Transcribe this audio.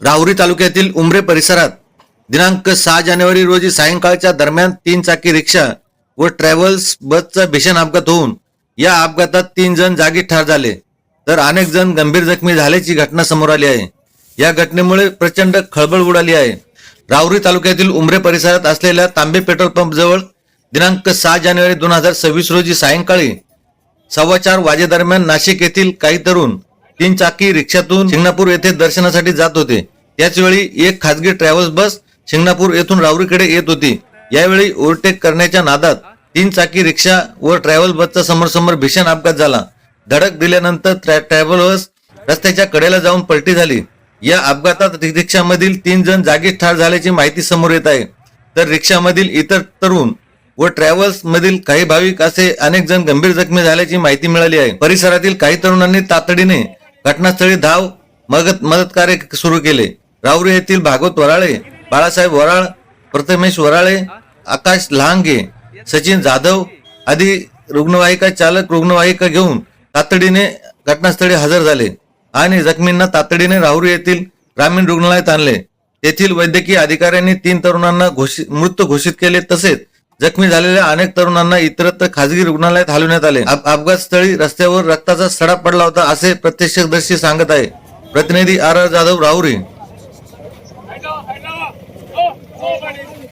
राहुरी तालुक्यातील उमरे परिसरात दिनांक सहा जानेवारी रोजी सायंकाळच्या दरम्यान तीन चाकी रिक्षा व ट्रॅव्हल्स बसचा भीषण अपघात होऊन या अपघातात तीन जण जागी ठार झाले. तर अनेक जण गंभीर जखमी झाल्याची घटना समोर आली आहे. या घटनेमुळे प्रचंड खळबळ उडाली आहे. राहुरी तालुक्यातील उमरे परिसरात असलेल्या तांबे पेट्रोल पंप जवळ दिनांक सहा जानेवारी दोन हजार सव्वीस रोजी सायंकाळी सव्वा चार वाजेदरम्यान नाशिक येथील काही तरुण तीन चाकी रिक्षातून शिंगणापूर येथे दर्शनासाठी जात होते. त्याच वेळी एक खासगी ट्रॅव्हल्स बस शिंगणापूर येथून रावरीकडे येत होती. यावेळी ओव्हरटेक करण्याच्या नादात तीन चाकी रिक्षा व ट्रॅव्हल बसचा समोर समोर भीषण अपघात झाला. धडक दिल्यानंतर ट्रॅ- ट्रॅव्हल्स रस्त्याच्या कडेला जाऊन पलटी झाली. या अपघातात रिक्षामधील तीन जण जागीच ठार झाल्याची माहिती समोर येत आहे. तर रिक्षामधील इतर तरुण व ट्रॅव्हल्स मधील काही भाविक असे अनेक जण गंभीर जखमी झाल्याची माहिती मिळाली आहे. परिसरातील काही तरुणांनी तातडीने घटनास्थळी धाव मदत मदत कार्य सुरू केले. राहुरी येथील भागवत वराळे बाळासाहेब वराळ प्रथमेश वराळे आकाश लहांगे सचिन जाधव आदी रुग्णवाहिका चालक रुग्णवाहिका घेऊन तातडीने घटनास्थळी हजर झाले आणि जखमींना तातडीने राहुरी येथील ग्रामीण रुग्णालयात आणले. तेथील वैद्यकीय अधिकाऱ्यांनी तीन तरुणांना घोषित मृत घोषित केले तसेच जखमी झालेल्या अनेक तरुणांना इतरत्र खासगी रुग्णालयात हलवण्यात आले. अप- अपघात स्थळी रस्त्यावर रक्ताचा सडा पडला होता असे प्रत्यक्षदर्शी सांगत आहे. प्रतिनिधी आर आर जाधव राहुरी.